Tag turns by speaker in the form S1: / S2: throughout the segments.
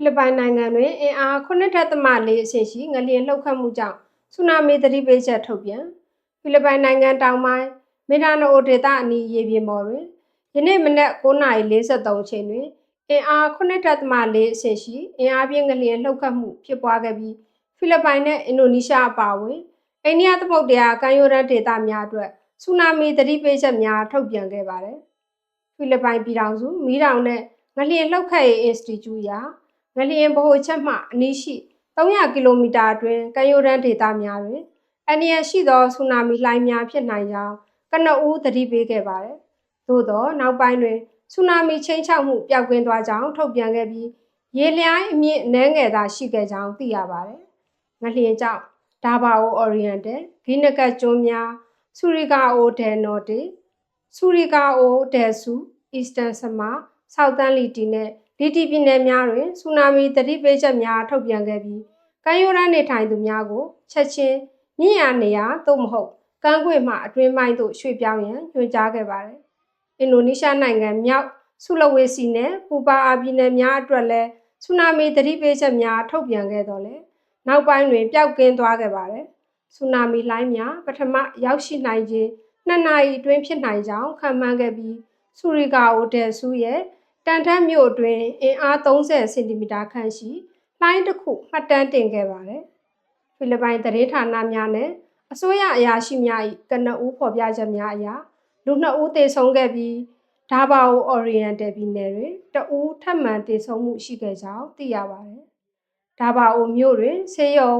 S1: ဖိလစ်ပိုင်နိုင်ငံတွင်အင်အား9.4အဆင့်ရှိငလျင်လှုပ်ခတ်မှုကြောင့်ဆူနာမီသတိပေးချက်ထုတ်ပြန်ဖိလစ်ပိုင်နိုင်ငံတောင်ပိုင်းမင်ဒါနိုဒေသအနီးရေပြင်ပေါ်တွင်ယနေ့မနက်9:43အချိန်တွင်အင်အား9.4အဆင့်ရှိအင်အားပြင်းငလျင်လှုပ်ခတ်မှုဖြစ်ပွားခဲ့ပြီးဖိလစ်ပိုင်နဲ့အင်ဒိုနီးရှားအပါအဝင်အိန္ဒိယသမုဒ္ဒရာကမ်းရိုးတန်းဒေသများအတွက်ဆူနာမီသတိပေးချက်များထုတ်ပြန်ခဲ့ပါတယ်။ဖိလစ်ပိုင်ပြည်ထောင်စုမီးတောင်နဲ့ငလျင်လှုပ်ခတ်ရေးအင်စတီကျူရာ ငလျင်ဗဟိုချက်မှအနီးရှိ300ကီလိုမီတာအတွင်းကမ်းရိုးတန်းဒေသများတွင်အန္တရာယ်ရှိသောဆူနာမီလှိုင်းများဖြစ်နိုင်ကြောင်းကနအူးသတိပေးခဲ့ပါတယ်။သို့သောနောက်ပိုင်းတွင်ဆူနာမီချင်းချောက်မှုပျောက်ကင်းသွားကြောင်းထုတ်ပြန်ခဲ့ပြီးရေလျိုင်းအမြင့်အနှဲငယ်သာရှိခဲ့ကြောင်းသိရပါတယ်။ငလျင်ကြောင့်ဒါဘာအိုအော်ရီယန်တယ်ဂိနကတ်ကျွန်းများဆူရီကာအိုဒယ်နော်တေဆူရီကာအိုဒယ်ဆူအီစတန်ဆမာဆောက်တန်လီတီနဲ့ လီတီပြည်နယ်များတွင်ဆူနာမီသတိပေးချက်များထုတ်ပြန်ခဲ့ပြီးကမ်းရိုးတန်းနေထိုင်သူများကိုချက်ချင်းမြင့်ရနေရာသို့မဟုတ်ကမ်းကွေ့မှအတွင်းပိုင်းသို့ရွှေ့ပြောင်းရန်ညွှန်ကြားခဲ့ပါတယ်။အင်ဒိုနီးရှားနိုင်ငံမြောက်ဆူလဝေစီနဲ့ပူပါအာပြည်နယ်များအတွက်လည်းဆူနာမီသတိပေးချက်များထုတ်ပြန်ခဲ့တော့လေနောက်ပိုင်းတွင်ပျောက်ကင်းသွားခဲ့ပါတယ်။ဆူနာမီလိုင်းများပထမရောက်ရှိနိုင်ခြင်းနှစ်နာရီအတွင်းဖြစ်နိုင်ကြောင်းခန့်မှန်းခဲ့ပြီးဆူရီကာအိုဒယ်ဆူရဲ့ တန်ထမ်းမြို့အတွင်းအင်အား30စင်တီမီတာခန့်ရှိလှိုင်းတစ်ခုမှတ်တမ်းတင်ခဲ့ပါတယ်။ဖိလစ်ပိုင်သတင်းဌာနများနဲ့အစိုးရအရာရှိများ၏ကနဦးဖော်ပြချက်များအရလူနှစ်ဦးသေဆုံးခဲ့ပြီးဒါဘာအိုအော်ရီယန်တယ်ပြည်နယ်တွင်တဦးထပ်မံသေဆုံးမှုရှိခဲ့ကြောင်းသိရပါတယ်။ဒါဘာအိုမြို့တွင်ဆေးရုံ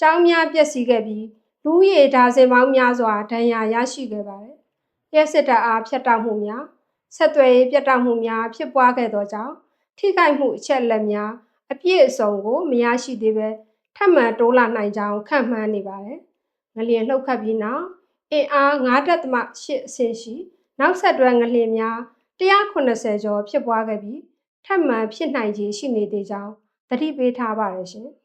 S1: ကျောင်းများပျက်စီးခဲ့ပြီးလူဦးရေဒါဇင်ပေါင်းများစွာဒဏ်ရာရရှိခဲ့ပါတယ်။ရက်စစ်တပ်အားဖျက်တောက်မှုများ ဆက်သွယ်ရေးပြတ်တောက်မှုများဖြစ်ပွားခဲ့သောကြောင့်ထိခိုက်မှုအချက်လက်များအပြည့်အစုံကိုမရရှိသေးပဲထပ်မံတိုးလာနိုင်ကြောင်းခန့်မှန်းနေပါတယ်။ငလျင်လှုပ်ခတ်ပြီးနောက်အင်အား9.8အဆင့်ရှိနောက်ဆက်တွဲငလျင်များ180ကျော်ဖြစ်ပွားခဲ့ပြီးထပ်မံဖြစ်နိုင်ခြေရှိနေသေးကြောင်းသတိပေးထားပါတယ်ရှင်။